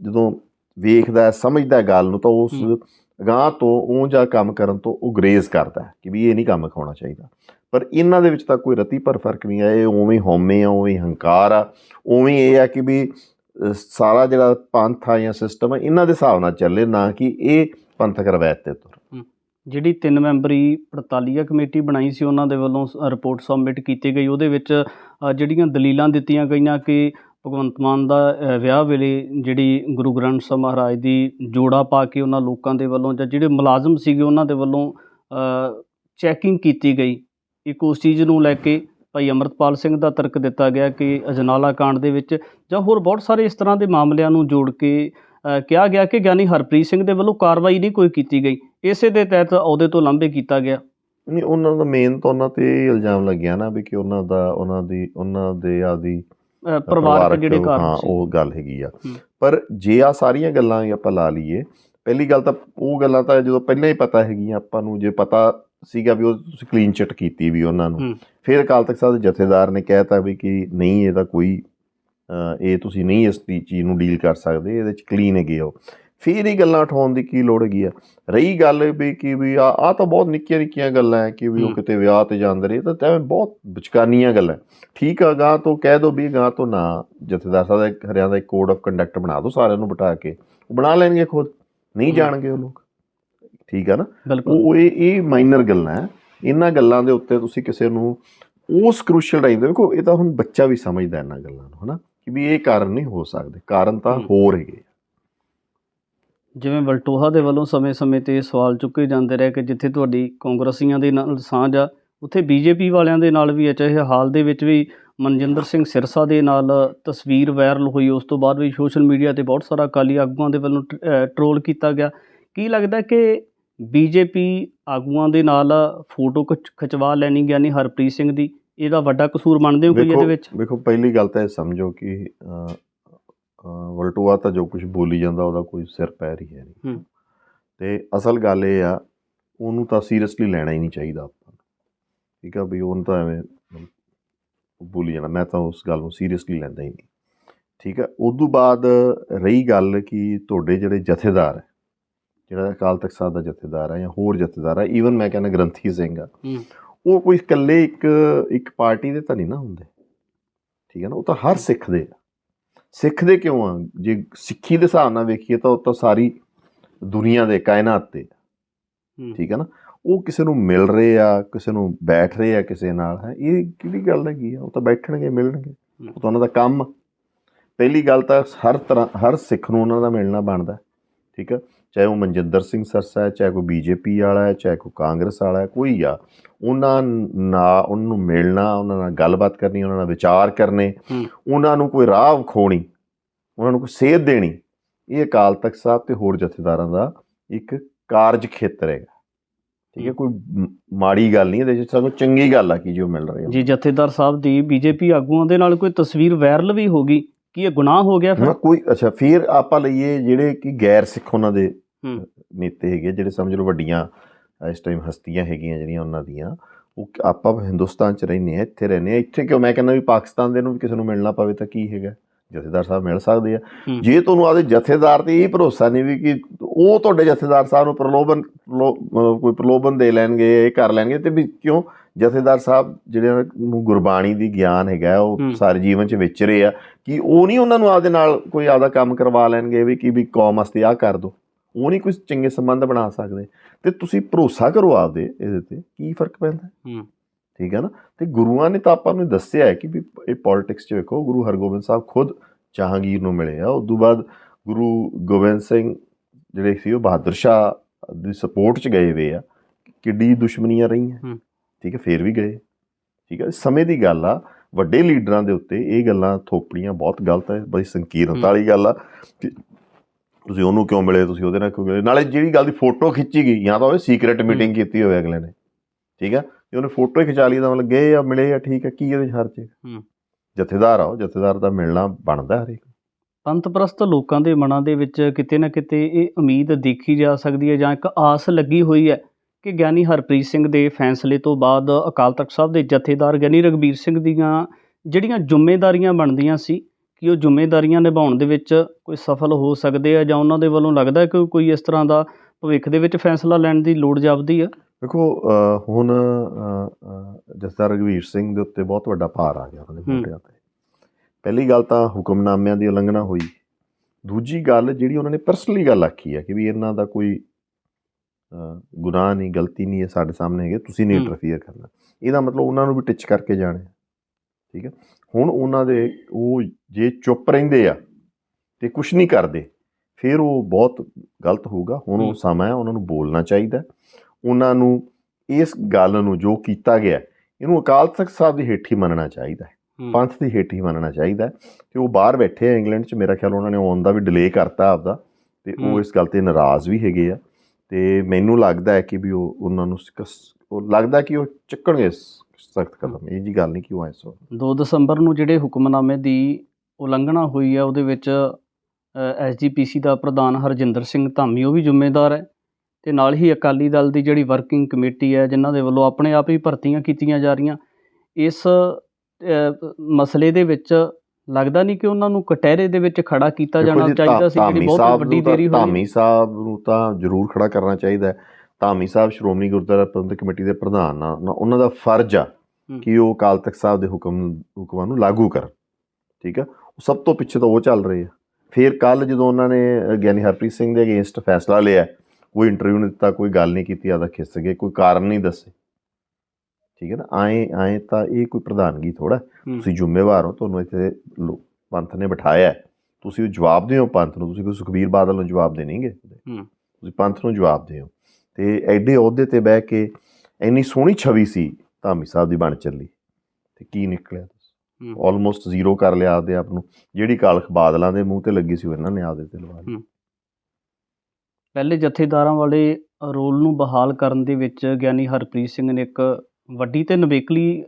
Speaker 1: ਜਦੋਂ ਵੇਖਦਾ ਸਮਝਦਾ ਗੱਲ ਨੂੰ ਤਾਂ ਉਸ। ਗਾਂ ਤੋਂ ਉਹ ਜਾਂ ਕੰਮ ਕਰਨ ਤੋਂ ਉਹ ਗਰੇਜ਼ ਕਰਦਾ ਕਿ ਵੀ ਇਹ ਨਹੀਂ ਕੰਮ ਖਾਣਾ ਚਾਹੀਦਾ ਪਰ ਇਹਨਾਂ ਦੇ ਵਿੱਚ ਤਾਂ ਕੋਈ ਰਤੀ ਪਰ ਫ਼ਰਕ ਨਹੀਂ ਆ ਇਹ ਉਵੇਂ ਹਉਮੈ ਆ, ਉਵੇਂ ਹੰਕਾਰ ਆ, ਉਵੇਂ ਇਹ ਆ ਕਿ ਵੀ ਸਾਰਾ ਜਿਹੜਾ ਪੰਥ ਆ ਜਾਂ ਸਿਸਟਮ ਆ, ਇਹਨਾਂ ਦੇ ਹਿਸਾਬ ਨਾਲ ਚੱਲੇ ਨਾ ਕਿ ਇਹ ਪੰਥਕ ਰਵਾਇਤ ਤੇ ਤੁਰ।
Speaker 2: ਜਿਹੜੀ ਤਿੰਨ ਮੈਂਬਰੀ ਪੜਤਾਲੀਆ ਕਮੇਟੀ ਬਣਾਈ ਸੀ, ਉਹਨਾਂ ਦੇ ਵੱਲੋਂ ਸ- ਰਿਪੋਰਟ ਸਬਮਿਟ ਕੀਤੀ ਗਈ। ਉਹਦੇ ਵਿੱਚ ਜਿਹੜੀਆਂ ਦਲੀਲਾਂ ਦਿੱਤੀਆਂ ਗਈਆਂ ਕਿ ਭਗਵੰਤ ਮਾਨ ਦਾ ਵਿਆਹ ਵੇਲੇ ਜਿਹੜੀ ਗੁਰੂ ਗ੍ਰੰਥ ਸਾਹਿਬ ਮਹਾਰਾਜ ਦੀ ਜੋੜਾ ਪਾ ਕੇ ਉਹਨਾਂ ਲੋਕਾਂ ਦੇ ਵੱਲੋਂ ਜਾਂ ਜਿਹੜੇ ਮੁਲਾਜ਼ਮ ਸੀਗੇ, ਉਹਨਾਂ ਦੇ ਵੱਲੋਂ ਚੈਕਿੰਗ ਕੀਤੀ ਗਈ। ਇੱਕ ਉਸ ਚੀਜ਼ ਨੂੰ ਲੈ ਕੇ ਭਾਈ ਅਮਰਤਪਾਲ ਸਿੰਘ ਦਾ ਤਰਕ ਦਿੱਤਾ ਗਿਆ ਕਿ ਅਜਨਾਲਾ ਕਾਂਡ ਦੇ ਵਿੱਚ ਜਾਂ ਹੋਰ ਬਹੁਤ ਸਾਰੇ ਇਸ ਤਰ੍ਹਾਂ ਦੇ ਮਾਮਲਿਆਂ ਨੂੰ ਜੋੜ ਕੇ ਕਿਹਾ ਗਿਆ ਕਿ ਗਿਆਨੀ ਹਰਪ੍ਰੀਤ ਸਿੰਘ ਦੇ ਵੱਲੋਂ ਕਾਰਵਾਈ ਨਹੀਂ ਕੋਈ ਕੀਤੀ ਗਈ। ਇਸੇ ਦੇ ਤਹਿਤ ਅਹੁਦੇ ਤੋਂ ਲਾਂਭੇ ਕੀਤਾ ਗਿਆ।
Speaker 1: ਨਹੀਂ ਉਹਨਾਂ ਦਾ ਮੇਨ ਤਾਂ ਉਹਨਾਂ ਤੇ ਇਹ ਇਲਜ਼ਾਮ ਲੱਗਿਆ ਨਾ ਵੀ ਕਿ ਉਹਨਾਂ ਦਾ ਉਹਨਾਂ ਦੀ ਉਹਨਾਂ ਦੇ ਆਦੀ
Speaker 2: ਪਰਿਵਾਰਕ ਜਿਹੜੇ ਕਾਰਨ ਸੀ।
Speaker 1: ਉਹ ਗੱਲ ਹੈਗੀ ਆ। ਪਰ ਜੇ ਆ ਸਾਰੀਆਂ ਗੱਲਾਂ ਆਪਾਂ ਲਾ ਲਈਏ ਪਹਿਲੀ ਗੱਲ ਤਾਂ ਉਹ ਗੱਲਾਂ ਤਾਂ ਜਦੋਂ ਪਹਿਲਾਂ ਹੀ ਪਤਾ ਹੈਗੀਆਂ ਆਪਾਂ ਨੂੰ ਜੇ ਪਤਾ ਸੀਗਾ ਵੀ ਉਹ ਤੁਸੀਂ ਕਲੀਨ ਚਿੱਟ ਕੀਤੀ ਵੀ ਉਹਨਾਂ ਨੂੰ। ਫਿਰ ਅਕਾਲ ਤਖਤ ਸਾਹਿਬ ਦੇ ਜਥੇਦਾਰ ਨੇ ਕਹਿਤਾ ਵੀ ਕਿ ਨਹੀਂ ਇਹਦਾ ਕੋਈ ਇਹ ਤੁਸੀਂ ਨਹੀਂ ਇਸ ਦੀ ਚੀਜ਼ ਨੂੰ ਡੀਲ ਕਰ ਸਕਦੇ ਇਹਦੇ ਚ ਕਲੀਨ ਹੈਗੇ ਹੋ ਫਿਰ ਇਹ ਗੱਲਾਂ ਉਠਾਉਣ ਦੀ ਕੀ ਲੋੜ ਹੈਗੀ ਆ ਰਹੀ ਗੱਲ ਵੀ ਕਿ ਵੀ ਆ ਆ ਤਾਂ ਬਹੁਤ ਨਿੱਕੀਆਂ ਨਿੱਕੀਆਂ ਗੱਲਾਂ ਹੈ ਕਿ ਵੀ ਉਹ। ਕਿਤੇ ਵਿਆਹ ਤੇ ਜਾਂਦੇ ਰਹੇ ਤਾਂ ਤਾਂ ਬਹੁਤ ਵਿਚਕਾਨੀਆਂ ਗੱਲਾਂ ਠੀਕ ਆ ਗਾਂ ਤੋਂ ਕਹਿ ਦੋ ਵੀ ਗਾਂ ਤੋਂ ਨਾ ਜਥੇਦਾਰ ਸਾਹਿਬ ਦਾ ਇੱਕ ਹਰਿਆਣਾ ਦਾ ਇੱਕ ਕੋਡ ਆਫ ਕੰਡਕਟ ਬਣਾ ਦਿਓ ਸਾਰਿਆਂ ਨੂੰ ਬਿਠਾ ਕੇ ਉਹ ਬਣਾ ਲੈਣਗੇ ਖੁਦ ਨਹੀਂ। ਜਾਣਗੇ ਉਹ ਲੋਕ ਠੀਕ ਆ ਨਾ? ਉਹ ਇਹ ਇਹ ਮਾਈਨਰ ਗੱਲਾਂ ਹੈ ਇਹਨਾਂ ਗੱਲਾਂ ਦੇ ਉੱਤੇ ਤੁਸੀਂ ਕਿਸੇ ਨੂੰ ਉਸ ਕ੍ਰੂਸ਼ੀਅਲ ਟਾਈਮ ਤੇ ਵੇਖੋ ਇਹ ਤਾਂ ਹੁਣ ਬੱਚਾ ਵੀ ਸਮਝਦਾ ਇਹਨਾਂ ਗੱਲਾਂ ਨੂੰ ਹਨਾ? ਕਿ ਵੀ ਇਹ ਕਾਰਨ ਨਹੀਂ ਹੋ ਸਕਦੇ ਕਾਰਨ ਤਾਂ
Speaker 2: ਹੂੰ।
Speaker 1: ਹੋਰ ਹੈਗੇ
Speaker 2: ਜਿਵੇਂ ਵਲਟੋਹਾ ਦੇ ਵੱਲੋਂ ਸਮੇਂ-ਸਮੇਂ ਤੇ ਇਹ ਸਵਾਲ ਚੁੱਕੇ ਜਾਂਦੇ ਰਹੇ ਕਿ ਜਿੱਥੇ ਤੁਹਾਡੀ ਕਾਂਗਰਸੀਆਂ ਦੇ ਨਾਲ ਸਾਂਝ ਆ ਉੱਥੇ ਬੀਜੇਪੀ ਵਾਲਿਆਂ ਦੇ ਨਾਲ ਵੀ ਹੈ ਚਾਹੇ ਹਾਲ ਦੇ ਵਿੱਚ ਵੀ ਮਨਜਿੰਦਰ ਸਿੰਘ ਸਿਰਸਾ ਦੇ ਨਾਲ ਤਸਵੀਰ ਵਾਇਰਲ ਹੋਈ। ਉਸ ਤੋਂ ਬਾਅਦ ਵੀ ਸੋਸ਼ਲ ਮੀਡੀਆ ਤੇ ਬਹੁਤ ਸਾਰਾ ਅਕਾਲੀ ਆਗੂਆਂ ਦੇ ਵੱਲੋਂ ਟਰੋਲ ਕੀਤਾ ਗਿਆ। ਕੀ ਲੱਗਦਾ ਕਿ ਬੀਜੇਪੀ ਆਗੂਆਂ ਦੇ ਨਾਲ ਫੋਟੋ ਖਿਚ- ਖਿਚਵਾ ਲੈਣੀ ਗਿਆਨੀ ਹਰਪ੍ਰੀਤ ਸਿੰਘ ਦੀ ਇਹਦਾ ਵੱਡਾ ਕਸੂਰ ਮੰਨਦੇ ਹੋ ਕੋਈ ਇਹਦੇ ਵਿੱਚ
Speaker 1: ਵੇਖੋ ਪਹਿਲੀ ਗੱਲ ਤਾਂ ਇਹ ਸਮਝੋ ਕਿ ਵਲਟੋਆ ਤਾਂ ਜੋ ਕੁਝ ਬੋਲੀ ਜਾਂਦਾ ਉਹਦਾ ਕੋਈ ਸਿਰ ਪੈਰ ਹੀ ਹੈ ਨਹੀਂ। ਤੇ ਅਸਲ ਗੱਲ ਇਹ ਆ ਉਹਨੂੰ ਤਾਂ ਸੀਰੀਅਸਲੀ ਲੈਣਾ ਹੀ ਨਹੀਂ ਚਾਹੀਦਾ ਆਪਾਂ। ਠੀਕ ਆ ਵੀ ਉਹਨੂੰ ਤਾਂ ਐਵੇਂ ਭੁੱਲ ਜਾਣਾ ਮੈਂ ਤਾਂ ਉਸ ਗੱਲ ਨੂੰ ਸੀਰੀਅਸਲੀ ਲੈਂਦਾ ਹੀ ਨਹੀਂ ਠੀਕ ਹੈ ਉਸ ਤੋਂ ਬਾਅਦ ਰਹੀ ਗੱਲ ਕਿ ਤੁਹਾਡੇ ਜਿਹੜੇ ਜਥੇਦਾਰ ਹੈ ਜਿਹੜਾ ਅਕਾਲ ਤਖਤ ਸਾਹਿਬ ਦਾ ਜਥੇਦਾਰ ਹੈ ਜਾਂ ਹੋਰ ਜਥੇਦਾਰ ਹੈ ਈਵਨ ਮੈਂ ਕਹਿੰਦਾ ਗ੍ਰੰਥੀ ਸਿੰਘ ਆ। ਉਹ ਕੋਈ ਇਕੱਲੇ ਇੱਕ ਇੱਕ ਪਾਰਟੀ ਦੇ ਤਾਂ ਨਹੀਂ ਨਾ ਹੁੰਦੇ। ਠੀਕ ਹੈ ਨਾ? ਉਹ ਤਾਂ ਹਰ ਸਿੱਖ ਦੇ ਆ। ਸਿੱਖ ਦੇ ਕਿਉਂ ਆ? ਜੇ ਸਿੱਖੀ ਦੇ ਹਿਸਾਬ ਨਾਲ ਵੇਖੀਏ ਤਾਂ ਉਹ ਤਾਂ ਸਾਰੀ ਦੁਨੀਆ ਦੇ ਕਾਇਨਾਤ ਤੇ ਆ। ਠੀਕ ਹੈ ਨਾ? ਉਹ ਕਿਸੇ ਨੂੰ ਮਿਲ ਰਹੇ ਆ ਕਿਸੇ ਨੂੰ ਬੈਠ ਰਹੇ ਆ ਕਿਸੇ ਨਾਲ ਹੈ ਇਹ ਕਿਹੜੀ ਗੱਲ ਹੈਗੀ ਆ? ਉਹ ਤਾਂ ਬੈਠਣਗੇ ਮਿਲਣਗੇ। ਉਹ ਤਾਂ ਉਹਨਾਂ ਦਾ ਕੰਮ ਆ। ਪਹਿਲੀ ਗੱਲ ਤਾਂ ਹਰ ਤਰ੍ਹਾਂ ਹਰ ਸਿੱਖ ਨੂੰ ਉਹਨਾਂ ਦਾ ਮਿਲਣਾ ਬਣਦਾ। ਠੀਕ ਹੈ? ਚਾਹੇ ਉਹ ਮਨਜਿੰਦਰ ਸਿੰਘ ਸਰਸਾ ਹੈ ਚਾਹੇ ਕੋਈ ਬੀਜੇਪੀ ਵਾਲਾ ਹੈ ਚਾਹੇ ਕੋਈ ਕਾਂਗਰਸ ਵਾਲਾ ਹੈ ਕੋਈ ਆ ਉਹਨਾਂ ਨਾ ਉਹਨਾਂ ਨੂੰ ਮਿਲਣਾ ਉਹਨਾਂ ਨਾਲ ਗੱਲਬਾਤ ਕਰਨੀ ਉਹਨਾਂ ਨਾਲ ਵਿਚਾਰ ਕਰਨੇ
Speaker 2: ਹੂੰ। ਉਹਨਾਂ
Speaker 1: ਨੂੰ ਕੋਈ ਰਾਹ ਵਿਖਾਉਣੀ ਉਹਨਾਂ ਨੂੰ ਕੋਈ ਸੇਧ ਦੇਣੀ ਇਹ ਅਕਾਲ ਤਖਤ ਸਾਹਿਬ ਤੇ ਹੋਰ ਜਥੇਦਾਰਾਂ ਦਾ ਇੱਕ ਕਾਰਜ ਖੇਤਰ ਹੈਗਾ ਠੀਕ ਹੈ ਕੋਈ ਮਾੜੀ ਗੱਲ ਨਹੀਂ ਇਹਦੇ ਵਿੱਚ ਸਗੋਂ ਚੰਗੀ ਗੱਲ ਆ ਕਿ ਜੋ ਮਿਲ ਰਹੇ
Speaker 2: ਜੀ ਜਥੇਦਾਰ ਸਾਹਿਬ ਦੀ ਬੀਜੇਪੀ ਆਗੂਆਂ ਦੇ ਨਾਲ ਕੋਈ ਤਸਵੀਰ ਵਾਇਰਲ ਵੀ ਹੋ ਗਈ ਕੀ ਇਹ ਗੁਨਾਹ ਹੋ ਗਿਆ ਫਿਰ
Speaker 1: ਹਾਂ ਕੋਈ ਅੱਛਾ ਫਿਰ ਆਪਾਂ ਲਈਏ ਜਿਹੜੇ ਕਿ ਗੈਰ ਸਿੱਖ ਉਹਨਾਂ ਦੇ
Speaker 2: ਹੂੰ।
Speaker 1: ਨੇਤੇ ਹੈਗੇ ਜਿਹੜੇ ਸਮਝ ਲਓ ਵੱਡੀਆਂ ਇਸ ਟਾਈਮ ਹਸਤੀਆਂ ਹੈਗੀਆਂ ਜਿਹੜੀਆਂ ਉਹਨਾਂ ਦੀਆਂ ਉਹ ਆਪਾਂ ਹਿੰਦੁਸਤਾਨ 'ਚ ਰਹਿੰਦੇ ਆ ਇੱਥੇ ਰਹਿੰਦੇ ਆ। ਇੱਥੇ ਕਿਉਂ? ਮੈਂ ਕਹਿੰਦਾ ਵੀ ਪਾਕਿਸਤਾਨ ਦੇ ਨੂੰ ਵੀ ਕਿਸੇ ਨੂੰ ਮਿਲਣਾ ਪਵੇ ਤਾਂ ਕੀ ਹੈਗਾ? ਜਥੇਦਾਰ ਸਾਹਿਬ ਮਿਲ ਸਕਦੇ ਆ। ਜੇ ਤੁਹਾਨੂੰ ਆਦੇ ਜਥੇਦਾਰ ਤੇ ਇਹ ਭਰੋਸਾ ਨਹੀਂ ਵੀ ਕਿ ਉਹ ਤੁਹਾਡੇ ਜਥੇਦਾਰ ਸਾਹਿਬ ਨੂੰ ਪ੍ਰਲੋਭਨ ਪ੍ਰਲੋ- ਮਤਲਬ ਕੋਈ ਪ੍ਰਲੋਭਨ ਦੇ ਲੈਣਗੇ ਇਹ ਕਰ ਲੈਣਗੇ ਤੇ ਵੀ ਕਿਉਂ? ਜਥੇਦਾਰ ਸਾਹਿਬ ਜਿਹੜੇ ਨੂੰ ਗੁਰਬਾਣੀ ਦੀ ਗਿਆਨ ਹੈਗਾ ਉਹ। ਸਾਰੇ ਜੀਵਨ 'ਚ ਵਿਚਰੇ ਆ ਕਿ ਉਹ ਨਹੀਂ ਉਹਨਾਂ ਨੂੰ ਆਪਦੇ ਨਾਲ ਕੋਈ ਆਪਦਾ ਕੰਮ ਕਰਵਾ ਲੈਣਗੇ ਵੀ ਕਿ ਵੀ ਕੌਮ ਵਾਸਤੇ ਆਹ ਕਰ ਦੋ। ਉਹ ਨਹੀਂ ਕੋਈ ਚੰਗੇ ਸੰਬੰਧ ਬਣਾ ਸਕਦੇ। ਤੇ ਤੁਸੀਂ ਭਰੋਸਾ ਕਰੋ ਆਪਦੇ ਇਹਦੇ ਤੇ ਕੀ ਫ਼ਰਕ ਪੈਂਦਾ?
Speaker 2: ਹੂੰ।
Speaker 1: ਠੀਕ ਹੈ ਨਾ? ਤੇ ਗੁਰੂਆਂ ਨੇ ਤਾਂ ਆਪਾਂ ਨੂੰ ਦੱਸਿਆ ਹੈ ਕਿ ਵੀ ਇਹ ਪੋਲਿਟਿਕਸ 'ਚ ਵੇਖੋ ਗੁਰੂ ਹਰਗੋਬਿੰਦ ਸਾਹਿਬ ਖੁਦ ਜਹਾਂਗੀਰ ਨੂੰ ਮਿਲੇ ਆ। ਉਸ ਤੋਂ ਬਾਅਦ ਗੁਰੂ ਗੋਬਿੰਦ ਸਿੰਘ ਜਿਹੜੇ ਸੀ ਉਹ ਬਹਾਦਰ ਸ਼ਾਹ ਦੀ ਸਪੋਰਟ 'ਚ ਗਏ ਵੇ ਆ। ਕਿੱਡੀ ਦੁਸ਼ਮਣੀਆਂ ਰਹੀਆਂ। ਠੀਕ ਹੈ ਫੇਰ ਵੀ ਗਏ। ਠੀਕ ਹੈ ਸਮੇਂ ਦੀ ਗੱਲ ਆ। ਵੱਡੇ ਲੀਡਰਾਂ ਦੇ ਉੱਤੇ ਇਹ ਗੱਲਾਂ ਥੋਪੜੀਆਂ ਬਹੁਤ ਗਲਤ ਹੈ ਬੜੀ ਸੰਕੀਰਨਤਾ। ਵਾਲੀ ਗੱਲ ਆ। ਤੁਸੀਂ ਉਹਨੂੰ ਕਿਉਂ ਮਿਲੇ? ਤੁਸੀਂ ਉਹਦੇ ਨਾਲ ਕਿਉਂ ਮਿਲੇ? ਨਾਲੇ ਜਿਹੜੀ ਗੱਲ ਦੀ ਫੋਟੋ ਖਿੱਚੀ ਗਈ ਜਾਂ ਤਾਂ ਉਹ ਸੀਕ੍ਰੀਟ ਮੀਟਿੰਗ ਕੀਤੀ ਹੋਵੇ ਅਗਲੇ ਨੇ। ਠੀਕ ਆ? ਜੇ ਉਹਨੇ ਫੋਟੋ ਹੀ ਖਿਚਾ ਲਈ ਤਾਂ ਮਤਲਬ ਗਏ ਆ ਮਿਲੇ ਆ ਠੀਕ ਆ ਕੀ ਇਹਦੇ ਹਰਜ ਹੈ। ਜਥੇਦਾਰ ਆ ਉਹ ਜਥੇਦਾਰ ਦਾ ਮਿਲਣਾ ਬਣਦਾ ਹਰੇਕ
Speaker 2: ਪੰਥ ਪ੍ਰਸਤ ਲੋਕਾਂ ਦੇ ਮਨਾਂ ਦੇ ਵਿੱਚ ਕਿਤੇ ਨਾ ਕਿਤੇ ਇਹ ਉਮੀਦ ਦੇਖੀ ਜਾ ਸਕਦੀ ਹੈ ਜਾਂ ਇੱਕ ਆਸ ਲੱਗੀ ਹੋਈ ਹੈ ਕਿ ਗਿਆਨੀ ਹਰਪ੍ਰੀਤ ਸਿੰਘ ਦੇ ਫੈਸਲੇ ਤੋਂ ਬਾਅਦ ਅਕਾਲ ਤਖਤ ਸਾਹਿਬ ਦੇ ਜਥੇਦਾਰ ਗਿਆਨੀ ਰਗਬੀਰ ਸਿੰਘ ਦੀਆਂ ਜਿਹੜੀਆਂ ਜ਼ਿੰਮੇਵਾਰੀਆਂ ਬਣਦੀਆਂ ਸੀ ਕਿ ਉਹ ਜ਼ਿੰਮੇਵਾਰੀਆਂ ਨਿਭਾਉਣ ਦੇ ਵਿੱਚ ਕੋਈ ਸਫਲ ਹੋ ਸਕਦੇ ਆ ਜਾਂ ਉਹਨਾਂ ਦੇ ਵੱਲੋਂ ਲੱਗਦਾ ਕਿ ਕੋਈ ਇਸ ਤਰ੍ਹਾਂ ਦਾ ਭਵਿੱਖ ਦੇ ਵਿੱਚ ਫੈਸਲਾ ਲੈਣ ਦੀ ਲੋੜ ਜਾਪਦੀ ਹੈ
Speaker 1: ਦੇਖੋ ਹੁਣ ਜਥੇਦਾਰ ਰਘਵੀਰ ਸਿੰਘ ਦੇ ਉੱਤੇ ਬਹੁਤ ਵੱਡਾ ਭਾਰ ਆ ਗਿਆ ਉਹਨਾਂ ਦੇ
Speaker 2: ਹੂੰ।
Speaker 1: ਮੋਢਿਆਂ ਤੇ। ਪਹਿਲੀ ਗੱਲ ਤਾਂ ਹੁਕਮਨਾਮਿਆਂ ਦੀ ਉਲੰਘਣਾ ਹੋਈ। ਦੂਜੀ ਗੱਲ ਜਿਹੜੀ ਉਹਨਾਂ ਨੇ ਪਰਸਨਲੀ ਗੱਲ ਆਖੀ ਹੈ ਕਿ ਵੀ ਇਹਨਾਂ ਦਾ ਕੋਈ ਗੁਨਾਹ ਨਹੀਂ ਗਲਤੀ ਨਹੀਂ ਹੈ ਸਾਡੇ ਸਾਹਮਣੇ ਹੈਗੇ ਤੁਸੀਂ ਨਹੀਂ। ਇੰਟਰਫੀਅਰ ਕਰਨਾ। ਇਹਦਾ ਮਤਲਬ ਉਹਨਾਂ ਨੂੰ ਵੀ ਟਿਚ ਕਰਕੇ ਜਾਣੇ ਠੀਕ ਹੈ? ਹੁਣ ਉਹਨਾਂ ਦੇ ਉਹ ਜੇ ਚੁੱਪ ਰਹਿੰਦੇ ਆ ਤੇ ਕੁਝ ਨਹੀਂ ਕਰਦੇ ਫਿਰ ਉਹ ਬਹੁਤ ਗਲਤ ਹੋਊਗਾ ਹੁਣ ਉਹ। ਸਮਾਂ ਹੈ ਉਹਨਾਂ ਨੂੰ ਬੋਲਣਾ ਚਾਹੀਦਾ। ਉਹਨਾਂ ਨੂੰ ਇਸ ਗੱਲ ਨੂੰ ਜੋ ਕੀਤਾ ਗਿਆ ਇਹਨੂੰ ਅਕਾਲ ਤਖਤ ਸਾਹਿਬ ਦੀ ਹੇਠੀ ਮੰਨਣਾ ਚਾਹੀਦਾ ਹੈ। ਪੰਥ ਦੀ ਹੇਠੀ ਮੰਨਣਾ ਚਾਹੀਦਾ ਤੇ ਉਹ ਬਾਹਰ ਬੈਠੇ ਆ ਇੰਗਲੈਂਡ 'ਚ ਮੇਰਾ ਖਿਆਲ ਉਹਨਾਂ ਨੇ ਆਉਣ ਦਾ ਵੀ ਡਿਲੇ ਕਰਤਾ ਆਪਦਾ ਤੇ। ਉਹ ਇਸ ਗੱਲ ਤੇ ਨਾਰਾਜ਼ ਵੀ ਹੈਗੇ ਆ ਤੇ ਮੈਨੂੰ ਲੱਗਦਾ ਹੈ ਕਿ ਵੀ ਉਹ ਉਹਨਾਂ ਨੂੰ ਉਹ ਲੱਗਦਾ ਕਿ ਉਹ ਚੱਕਣਗੇ ਸਖਤ ਕਦਮ ਇਹ ਜੀ ਗੱਲ ਨਹੀਂ ਕਿ ਉਹ ਐਸੋ
Speaker 2: 2 ਦਸੰਬਰ ਨੂੰ ਜਿਹੜੇ ਹੁਕਮਨਾਮੇ ਦੀ ਉਲੰਘਣਾ ਹੋਈ ਹੈ ਉਹਦੇ ਵਿੱਚ ਐਸਜੀਪੀਸੀ ਦਾ ਪ੍ਰਧਾਨ ਹਰਜਿੰਦਰ ਸਿੰਘ ਧਾਮੀ ਉਹ ਵੀ ਜ਼ਿੰਮੇਦਾਰ ਹੈ। ਤੇ ਨਾਲ ਹੀ ਅਕਾਲੀ ਦਲ ਦੀ ਜਿਹੜੀ ਵਰਕਿੰਗ ਕਮੇਟੀ ਹੈ ਜਿਨ੍ਹਾਂ ਦੇ ਵੱਲੋਂ ਆਪਣੇ ਆਪ ਹੀ ਭਰਤੀਆਂ ਕੀਤੀਆਂ ਜਾ ਰਹੀਆਂ ਇਸ ਮਸਲੇ ਦੇ ਵਿੱਚ ਲੱਗਦਾ ਨਹੀਂ ਕਿ ਉਹਨਾਂ ਨੂੰ ਕਟਹਿਰੇ ਦੇ ਵਿੱਚ ਖੜਾ ਕੀਤਾ ਜਾਣਾ ਚਾਹੀਦਾ ਸੀ ਜਿਹੜੀ ਬਹੁਤ ਵੱਡੀ ਦੇਰੀ ਹੋਈ
Speaker 1: ਧਾਮੀ ਸਾਹਿਬ ਨੂੰ ਤਾਂ ਜ਼ਰੂਰ ਖੜਾ ਕਰਨਾ ਚਾਹੀਦਾ ਹੈ। ਧਾਮੀ ਸਾਹਿਬ ਸ਼੍ਰੋਮਣੀ ਗੁਰਦੁਆਰਾ ਪ੍ਰਬੰਧਕ ਕਮੇਟੀ ਦੇ ਪ੍ਰਧਾਨ ਆ ਉਹਨਾਂ ਦਾ ਫਰਜ਼ ਆ। ਕਿ ਉਹ ਅਕਾਲ ਤਖਤ ਸਾਹਿਬ ਦੇ ਹੁਕਮ ਹੁਕਮਾਂ ਨੂੰ ਲਾਗੂ ਕਰਨ ਠੀਕ ਆ? ਉਹ ਸਭ ਤੋਂ ਪਿੱਛੇ ਤਾਂ ਉਹ ਚੱਲ ਰਹੇ ਆ। ਫਿਰ ਕੱਲ ਜਦੋਂ ਉਹਨਾਂ ਨੇ ਗਿਆਨੀ ਹਰਪ੍ਰੀਤ ਸਿੰਘ ਦੇ ਅਗੇਂਸਟ ਫੈਸਲਾ ਲਿਆ ਕੋਈ ਇੰਟਰਵਿਊ ਨਹੀਂ ਦਿੱਤਾ ਕੋਈ ਗੱਲ ਨਹੀਂ ਕੀਤੀ ਆਦਾ ਖਿੱਸ ਗਏ ਕੋਈ ਕਾਰਨ ਨਹੀਂ ਦੱਸੇ। ਠੀਕ ਹੈ ਨਾ? ਆਏ ਆਏ ਤਾਂ ਇਹ ਕੋਈ ਪ੍ਰਧਾਨਗੀ ਥੋੜਾ
Speaker 2: ਹੂੰ।
Speaker 1: ਤੁਸੀਂ ਜ਼ਿੰਮੇਵਾਰ ਹੋ ਤੁਹਾਨੂੰ ਇੱਥੇ ਪੰਥ ਨੇ ਬਿਠਾਇਆ ਹੈ। ਤੁਸੀਂ ਉਹ ਜਵਾਬ ਦਿਓ ਪੰਥ ਨੂੰ ਤੁਸੀਂ ਕੋਈ ਸੁਖਬੀਰ ਬਾਦਲ ਨੂੰ ਜਵਾਬ ਦੇ ਨਹੀਂਗੇ
Speaker 2: ਹੂੰ।
Speaker 1: ਤੁਸੀਂ ਪੰਥ ਨੂੰ ਜਵਾਬ ਦਿਓ। ਤੇ ਐਡੇ ਅਹੁਦੇ ਤੇ ਬਹਿ ਕੇ ਇੰਨੀ ਸੋਹਣੀ ਛਵੀ ਸੀ ਧਾਮੀ ਸਾਹਿਬ ਦੀ ਬਣ ਚੱਲੀ। ਤੇ ਕੀ ਨਿਕਲਿਆ। ਆਲਮੋਸਟ ਜ਼ੀਰੋ ਕਰ ਲਿਆ ਆਪਦੇ ਆਪ ਨੂੰ। ਜਿਹੜੀ ਕਾਲਖ ਬਾਦਲਾਂ ਦੇ ਮੂੰਹ ਤੇ ਲੱਗੀ ਸੀ ਉਹ ਇਹਨਾਂ ਨੇ ਆਪਦੇ ਤੇ ਲਵਾ ਲਈ।
Speaker 2: ਪਹਿਲੇ ਜਥੇਦਾਰਾਂ ਵਾਲੇ ਰੋਲ ਨੂੰ ਬਹਾਲ ਕਰਨ ਦੇ ਵਿੱਚ ਗਿਆਨੀ ਹਰਪ੍ਰੀਤ ਸਿੰਘ ਨੇ ਇੱਕ ਵੱਡੀ ਤੇ ਨਿਵੇਕਲੀ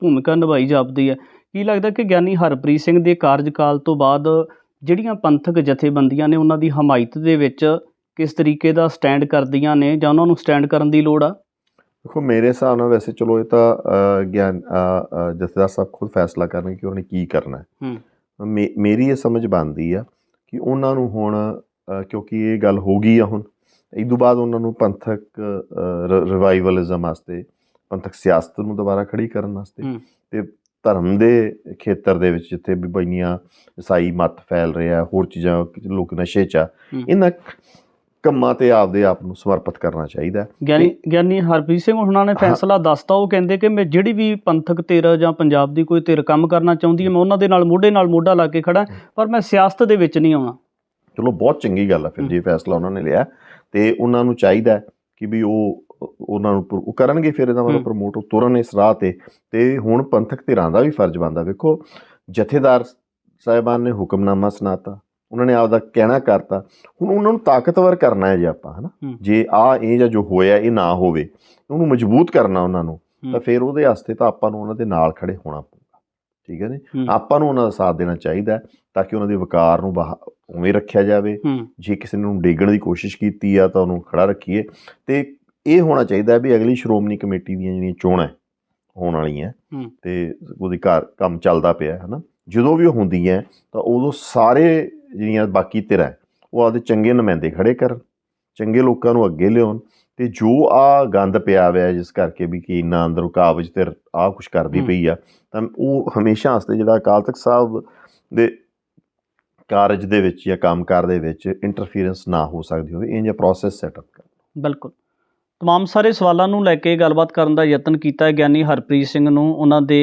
Speaker 2: ਭੂਮਿਕਾ ਨਿਭਾਈ ਜਾਪਦੀ ਹੈ। ਕੀ ਲੱਗਦਾ ਕਿ ਗਿਆਨੀ ਹਰਪ੍ਰੀਤ ਸਿੰਘ ਦੇ ਕਾਰਜਕਾਲ ਤੋਂ ਬਾਅਦ ਜਿਹੜੀਆਂ ਪੰਥਕ ਜਥੇਬੰਦੀਆਂ ਨੇ ਉਹਨਾਂ ਦੀ ਹਮਾਇਤ ਦੇ ਵਿੱਚ ਕਿਸ ਤਰੀਕੇ ਦਾ ਸਟੈਂਡ ਕਰਦੀਆਂ ਨੇ ਜਾਂ ਉਹਨਾਂ ਨੂੰ ਸਟੈਂਡ ਕਰਨ ਦੀ ਲੋੜ ਆ?
Speaker 1: ਦੇਖੋ ਮੇਰੇ ਹਿਸਾਬ ਨਾਲ ਵੈਸੇ ਚਲੋ ਇਹ ਤਾਂ ਗਿਆਨ ਜਥੇਦਾਰ ਸਾਹਿਬ ਖੁਦ ਫੈਸਲਾ ਕਰਨਗੇ ਕਿ ਉਹਨਾਂ ਨੇ ਕੀ ਕਰਨਾ ਹੈ ਮੇਰੀ ਇਹ ਸਮਝ ਬਣਦੀ ਆ ਕਿ ਉਹਨਾਂ ਨੂੰ ਹੁਣ ਕਿਉਂਕਿ ਇਹ ਗੱਲ ਹੋ ਗਈ ਆ ਹੁਣ ਇਸ ਤੋਂ ਬਾਅਦ ਉਹਨਾਂ ਨੂੰ ਪੰਥਕ ਰਿਵਾਈਵਲਿਜ਼ਮ ਵਾਸਤੇ ਪੰਥਕ ਸਿਆਸਤ ਨੂੰ ਦੁਬਾਰਾ ਖੜੀ ਕਰਨ ਵਾਸਤੇ। ਤੇ ਧਰਮ ਦੇ ਖੇਤਰ ਦੇ ਵਿੱਚ ਜਿੱਥੇ ਵੀ ਬਈਆਂ ਈਸਾਈ ਮਤ ਫੈਲ ਰਿਹਾ ਹੋਰ ਚੀਜ਼ਾਂ ਲੋਕ ਨਸ਼ੇ 'ਚ ਆ। ਇਹਨਾਂ ਕੰਮਾਂ ਤੇ ਆਪਦੇ ਆਪ ਨੂੰ ਸਮਰਪਿਤ ਕਰਨਾ ਚਾਹੀਦਾ ਹੈ।
Speaker 2: ਗਿਆਨੀ ਗਿਆਨੀ ਹਰਪ੍ਰੀਤ ਸਿੰਘ ਉਹਨਾਂ ਨੇ ਫੈਸਲਾ ਦੱਸਤਾ ਉਹ ਕਹਿੰਦੇ ਕਿ ਮੈਂ ਜਿਹੜੀ ਵੀ ਪੰਥਕ ਧਿਰ ਜਾਂ ਪੰਜਾਬ ਦੀ ਕੋਈ ਧਿਰ ਕੰਮ ਕਰਨਾ ਚਾਹੁੰਦੀ ਹੈ ਮੈਂ ਉਹਨਾਂ ਦੇ ਨਾਲ ਮੋਢੇ ਨਾਲ ਮੋਢਾ ਲਾ ਕੇ ਖੜਾ ਪਰ ਮੈਂ ਸਿਆਸਤ ਦੇ ਵਿੱਚ ਨਹੀਂ ਆਉਣਾ
Speaker 1: ਚਲੋ ਬਹੁਤ ਚੰਗੀ ਗੱਲ ਆ ਫਿਰ। ਜੇ ਫੈਸਲਾ ਉਹਨਾਂ ਨੇ ਲਿਆ ਤੇ ਉਹਨਾਂ ਨੂੰ ਚਾਹੀਦਾ ਹੈ ਕਿ ਵੀ ਉਹ ਉਹਨਾਂ ਨੂੰ ਪ੍ਰ- ਉਹ ਕਰਨਗੇ ਫਿਰ ਇਹਦਾ ਮਤਲਬ
Speaker 2: ਹਮ।
Speaker 1: ਪ੍ਰਮੋਟ ਤੁਰਨ ਇਸ ਰਾਹ ਤੇ ਤੇ ਹੁਣ ਪੰਥਕ ਧਿਰਾਂ ਦਾ ਵੀ ਫਰਜ਼ ਬਣਦਾ ਵੇਖੋ ਜਥੇਦਾਰ ਸਾਹਿਬਾਨ ਨੇ ਹੁਕਮਨਾਮਾ ਸੁਣਾਤਾ ਉਹਨਾਂ ਨੇ ਆਪਦਾ ਕਹਿਣਾ ਕਰਤਾ। ਹੁਣ ਉਹਨਾਂ ਨੂੰ ਤਾਕਤਵਰ ਕਰਨਾ ਹੈ ਜੇ ਆਪਾਂ ਹਨਾ। ਜੇ ਆ ਇਹ ਜਾਂ ਜੋ ਹੋਇਆ ਇਹ ਨਾ ਹੋਵੇ ਉਹਨੂੰ ਮਜ਼ਬੂਤ ਕਰਨਾ ਉਹਨਾਂ ਨੂੰ। ਤਾਂ ਫਿਰ ਉਹਦੇ ਵਾਸਤੇ ਤਾਂ ਆਪਾਂ ਨੂੰ ਉਹਨਾਂ ਦੇ ਨਾਲ ਖੜੇ ਹੋਣਾ ਪਊਗਾ। ਠੀਕ ਹੈ ਨੇ ਆਪਾਂ ਨੂੰ ਉਹਨਾਂ ਦਾ ਸਾਥ ਦੇਣਾ ਚਾਹੀਦਾ ਤਾਂ ਕਿ ਉਹਨਾਂ ਦੇ ਵਕਾਰ ਨੂੰ ਉਵੇਂ ਰੱਖਿਆ ਜਾਵੇ। ਜੇ ਕਿਸੇ ਨੂੰ ਡੇਗਣ ਦੀ ਕੋਸ਼ਿਸ਼ ਕੀਤੀ ਆ ਤਾਂ ਉਹਨੂੰ ਖੜਾ ਰੱਖੀਏ। ਤੇ ਇਹ ਹੋਣਾ ਚਾਹੀਦਾ ਵੀ ਅਗਲੀ ਸ਼੍ਰੋਮਣੀ ਕਮੇਟੀ ਦੀਆਂ ਜਿਹੜੀਆਂ ਚੋਣਾਂ ਹੋਣ ਵਾਲੀਆਂ। ਤੇ ਉਹਦੀ ਘਰ ਕੰਮ ਚੱਲਦਾ ਪਿਆ ਹੈ ਨਾ ਜਦੋਂ ਵੀ ਉਹ ਹੁੰਦੀਆਂ ਤਾਂ ਉਦੋਂ ਸਾਰੇ ਜਿਹੜੀਆਂ ਬਾਕੀ ਧਿਰਾਂ ਹੈ, ਉਹ ਆਪਦੇ ਚੰਗੇ ਨੁਮਾਇੰਦੇ ਖੜੇ ਕਰਨ ਚੰਗੇ ਲੋਕਾਂ ਨੂੰ ਅੱਗੇ ਲਿਆਉਣ ਤੇ ਜੋ ਆ ਗੰਦ ਪਿਆ ਹੋਇਆ ਹੈ, ਜਿਸ ਕਰਕੇ ਵੀ ਕਿ ਇੰਨਾ ਅੰਦਰੋਂ ਕਾਬਜ ਤੇ ਆ ਕੁਝ ਕਰਦੀ
Speaker 2: ਹੂੰ।
Speaker 1: ਪਈ ਆ ਤਾਂ ਉਹ ਹਮੇਸ਼ਾ ਵਾਸਤੇ ਜਿਹੜਾ ਅਕਾਲ ਤਖਤ ਸਾਹਿਬ ਦੇ ਕਾਰਜ ਦੇ ਵਿੱਚ ਜਾਂ ਕੰਮਕਾਰ ਦੇ ਵਿੱਚ ਇੰਟਰਫੀਰੈਂਸ ਨਾ ਹੋ ਸਕਦੀ ਹੋਵੇ ਇਹ ਜਿਹਾ ਪ੍ਰੋਸੈਸ ਸੈਟਅਪ ਕਰ
Speaker 2: ਬਿਲਕੁਲ तमाम ਸਾਰੇ ਸਵਾਲਾਂ ਨੂੰ ਲੈ ਕੇ ਗੱਲਬਾਤ ਕਰਨ ਦਾ ਯਤਨ ਕੀਤਾ ਹੈ ਗਿਆਨੀ ਹਰਪ੍ਰੀਤ ਸਿੰਘ ਨੂੰ ਉਹਨਾਂ ਦੇ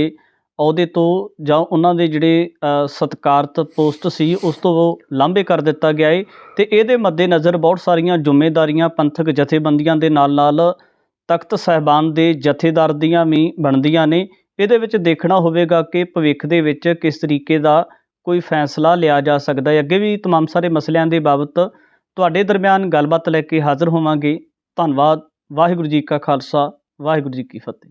Speaker 2: ਅਹੁਦੇ ਤੋਂ ਜਾਂ ਉਹਨਾਂ ਦੇ ਜਿਹੜੇ ਅ, ਸਤਿਕਾਰਤ ਪੋਸਟ ਸੀ ਉਸ ਤੋਂ ਲਾਂਭੇ ਕਰ ਦਿੱਤਾ ਗਿਆ ਹੈ ਤੇ ਇਹਦੇ ਮੱਦੇਨਜ਼ਰ ਬਹੁਤ ਸਾਰੀਆਂ ਜ਼ਿੰਮੇਵਾਰੀਆਂ ਪੰਥਕ ਜਥੇਬੰਦੀਆਂ ਦੇ ਨਾਲ-ਨਾਲ ਤਖਤ ਸਹਿਬਾਨ ਦੇ ਜਥੇਦਾਰ ਦੀਆਂ ਵੀ ਬਣਦੀਆਂ ਨੇ ਇਹਦੇ ਵਿੱਚ ਦੇਖਣਾ ਹੋਵੇਗਾ ਕਿ ਭਵਿੱਖ ਦੇ ਵਿੱਚ ਕਿਸ ਤਰੀਕੇ ਦਾ ਕੋਈ ਫੈਸਲਾ ਲਿਆ ਜਾ ਸਕਦਾ ਹੈ ਅੱਗੇ ਵੀ तमाम ਸਾਰੇ ਮਸਲਿਆਂ ਦੇ ਬਾਬਤ ਤੁਹਾਡੇ ਦਰਮਿਆਨ ਗੱਲਬਾਤ ਲੈ ਕੇ ਹਾਜ਼ਰ ਹੋਵਾਂਗੇ ਧੰਨਵਾਦ ਵਾਹਿਗੁਰੂ ਜੀ ਕਾ ਖਾਲਸਾ ਵਾਹਿਗੁਰੂ ਜੀ ਕੀ ਫਤਿਹ